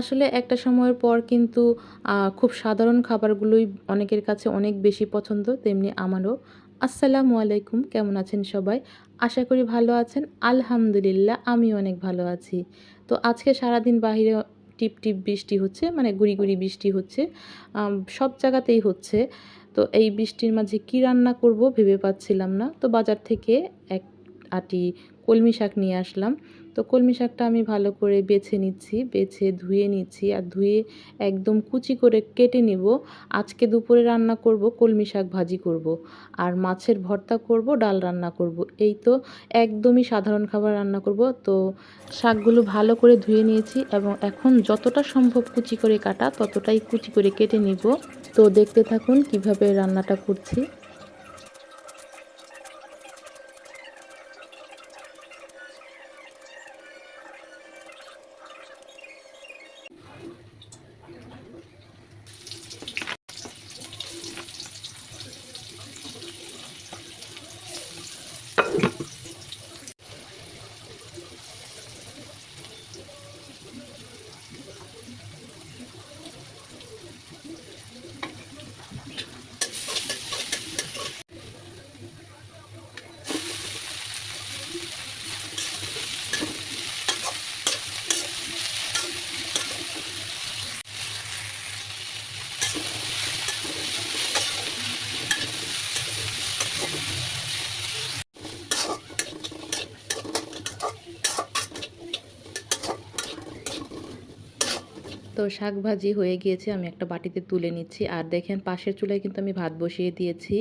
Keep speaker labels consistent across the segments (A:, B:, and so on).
A: আসলে একটা সময়ের পর কিন্তু খুব সাধারণ খাবারগুলোই অনেকের কাছে অনেক বেশি পছন্দ, তেমনি আমারও। আসসালামু আলাইকুম, কেমন আছেন সবাই? আশা করি ভালো আছেন। আলহামদুলিল্লাহ আমি অনেক ভালো আছি। তো আজকে সারাদিন বাহিরে টিপ টিপ বৃষ্টি হচ্ছে মানে গুড়ি গুড়ি বৃষ্টি হচ্ছে সব জায়গাতেই হচ্ছে। তো এই বৃষ্টির মাঝে কী রান্না করব ভেবে পাচ্ছিলাম না। তো বাজার থেকে এক আটি কলমি শাক নিয়ে আসলাম। তো কলমি শাকটা আমি ভালো করে বেছে নিচ্ছি, বেছে ধুয়ে নিচ্ছি আর ধুয়ে একদম কুচি করে কেটে নিব। আজকে দুপুরে রান্না করব, কলমি শাক ভাজি করব আর মাছের ভর্তা করব, ডাল রান্না করব। এই তো একদমই সাধারণ খাবার রান্না করব। তো শাকগুলো ভালো করে ধুয়ে নিয়েছি এবং এখন যতটা সম্ভব কুচি করে কাটা, ততটাই কুচি করে কেটে নিব। তো দেখতে থাকুন কীভাবে রান্নাটা করছি। তো শাক ভাজি হয়ে গিয়েছে, আমি একটা বাটিতে তুলে নিচ্ছি। আর দেখেন, পাশের চুলায় কিন্তু আমি ভাত বসিয়ে দিয়েছি।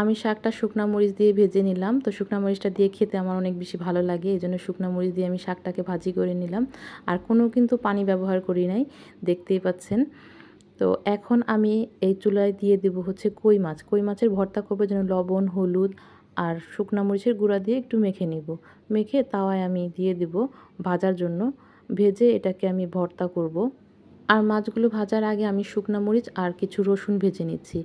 A: আমি শাকটা শুকনা মরিচ দিয়ে ভেজে নিলাম। তো শুকনা মরিচটা দিয়ে খেতে আমার অনেক বেশি ভালো লাগে, এই জন্য শুকনা মরিচ দিয়ে আমি শাকটাকে ভাজি করে নিলাম। আর কোনো কিন্তু পানি ব্যবহার করি নাই, দেখতেই পাচ্ছেন। তো এখন আমি এই চুলায় দিয়ে দেবো হচ্ছে কই মাছ। কই মাছের ভর্তা করব, যেন লবণ, হলুদ আর শুকনা মরিচের গুঁড়া দিয়ে একটু মেখে নিব। মেখে তাওয়ায় আমি দিয়ে দেব ভাজার জন্য। ভেজে এটাকে আমি ভর্তা করব। আর মাছগুলো ভাজার আগে আমি শুকনা মরিচ আর কিছু রসুন ভেজে নিচ্ছি।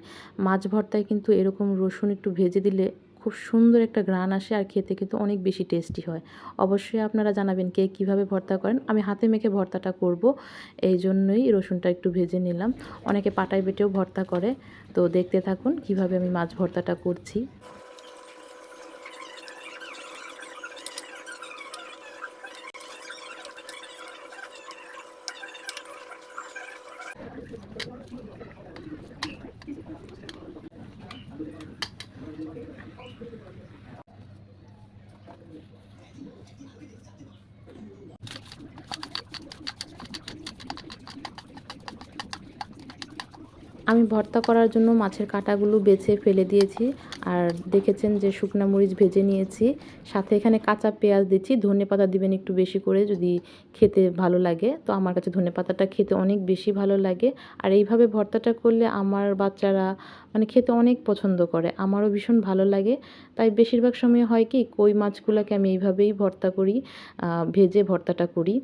A: মাছ ভর্তায় কিন্তু এরকম রসুন একটু ভেজে দিলে খুব সুন্দর একটা গ্রান আসে আর খেতে কিন্তু অনেক বেশি টেস্টি হয়। অবশ্যই আপনারা জানাবেন কে কীভাবে ভর্তা করেন। আমি হাতে মেখে ভর্তাটা করব, এই জন্যই রসুনটা একটু ভেজে নিলাম। অনেকে পাটায় বেটেও ভর্তা করে, তো দেখতে থাকুন কীভাবে আমি মাছ ভর্তাটা করছি। আমি ভর্তা করার জন্য মাছের কাঁটাগুলো বেছে ফেলে দিয়েছি। আর দেখেছেন যে শুকনা মরিচ ভেজে নিয়েছি। সাথে এখানে কাঁচা পেঁয়াজ দিচ্ছি। ধনে পাতা দিবেন একটু বেশি করে যদি খেতে ভালো লাগে। তো আমার কাছে ধনে পাতাটা খেতে অনেক বেশি ভালো লাগে। আর এইভাবে ভর্তাটা করলে আমার বাচ্চারা মানে খেতে অনেক পছন্দ করে। আমারও ভীষণ ভালো লাগে। তাই বেশিরভাগ সময় হয় কি, কই মাছগুলোকে আমি এইভাবেই ভর্তা করি ভেজে ভর্তাটা করি।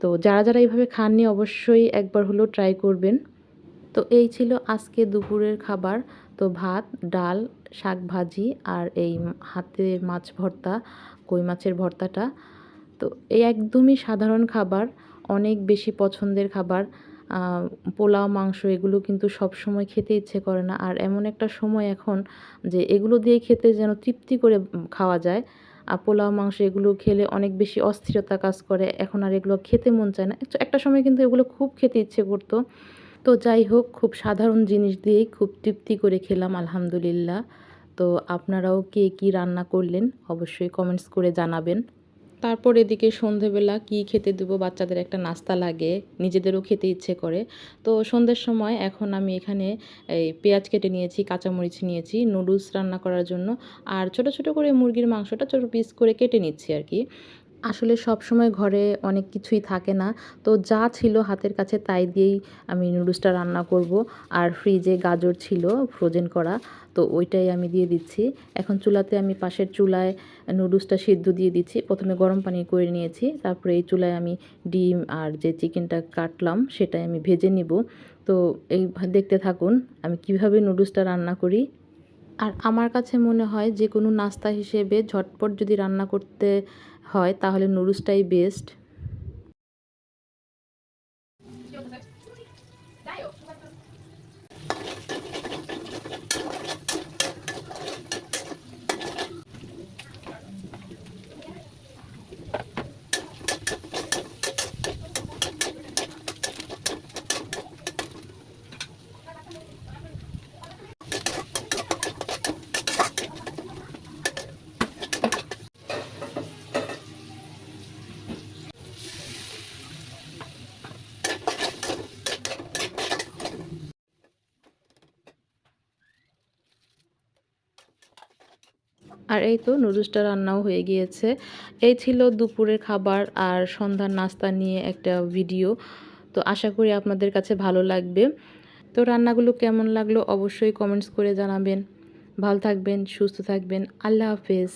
A: তো যারা যারা এইভাবে খাননি অবশ্যই একবার হলেও ট্রাই করবেন। তো এই ছিল আজকে দুপুরের খাবার। তো ভাত, ডাল শাক ভাজি আর এই হাতের মাছ ভর্তা, কই মাছের ভর্তাটা। তো এই একদমই সাধারণ খাবার, অনেক বেশি পছন্দের খাবার। পোলাও, মাংস এগুলো কিন্তু সব সময় খেতে ইচ্ছে করে না। আর এমন একটা সময় এখন যে এগুলো দিয়ে খেতে যেন তৃপ্তি করে খাওয়া যায়। আর পোলাও, মাংস এগুলো খেলে অনেক বেশি অস্থিরতা কাজ করে। এখন আর এগুলো খেতে মন চায় না। একটা সময় কিন্তু এগুলো খুব খেতে ইচ্ছে করতো। তো যাই হোক, খুব সাধারণ জিনিস দিয়েই খুব তৃপ্তি করে খেলাম, আলহামদুলিল্লাহ। তো আপনারাও কে কী রান্না করলেন অবশ্যই কমেন্টস করে জানাবেন। তারপর এদিকে সন্ধেবেলা কি খেতে দেবো? বাচ্চাদের একটা নাস্তা লাগে, নিজেদেরও খেতে ইচ্ছে করে। তো সন্ধ্যের সময় এখন আমি এখানে এই পেঁয়াজ কেটে নিয়েছি, কাঁচামরিচ নিয়েছি, নুডলস রান্না করার জন্য। আর ছোট ছোট করে মুরগির মাংসটা ছোটো পিস করে কেটে নিচ্ছি আর কি। আসলে সব সময় ঘরে অনেক কিছুই থাকে না। তো যা ছিল হাতের কাছে তাই দিয়েই আমি নুডলসটা রান্না করব। আর ফ্রিজে গাজর ছিল ফ্রোজেন করা, তো ওইটাই আমি দিয়ে দিচ্ছি। এখন চুলাতে আমি পাশের চুলায় নুডলসটা সিদ্ধ দিয়ে দিচ্ছি। প্রথমে গরম পানি করে নিয়েছি, তারপরে এই চুলায় আমি ডিম আর যে চিকেনটা কাটলাম সেটাই আমি ভেজে নিব। তো এই দেখতে থাকুন, আমি কীভাবে নুডলসটা রান্না করি। আর আমার কাছে মনে হয় যে কোনো নাস্তা হিসেবে ঝটপট যদি রান্না করতে হয় তাহলে নুডলসটাই বেস্ট আর এই তো নুডলসটা রান্নাও হয়ে গিয়েছে। এই ছিল দুপুরের খাবার আর সন্ধ্যার নাস্তা নিয়ে একটা ভিডিও। তো আশা করি আপনাদের কাছে ভালো লাগবে। তো রান্নাগুলো কেমন লাগল অবশ্যই কমেন্টস করে জানাবেন। ভালো থাকবেন, সুস্থ থাকবেন। আল্লাহ হাফেজ।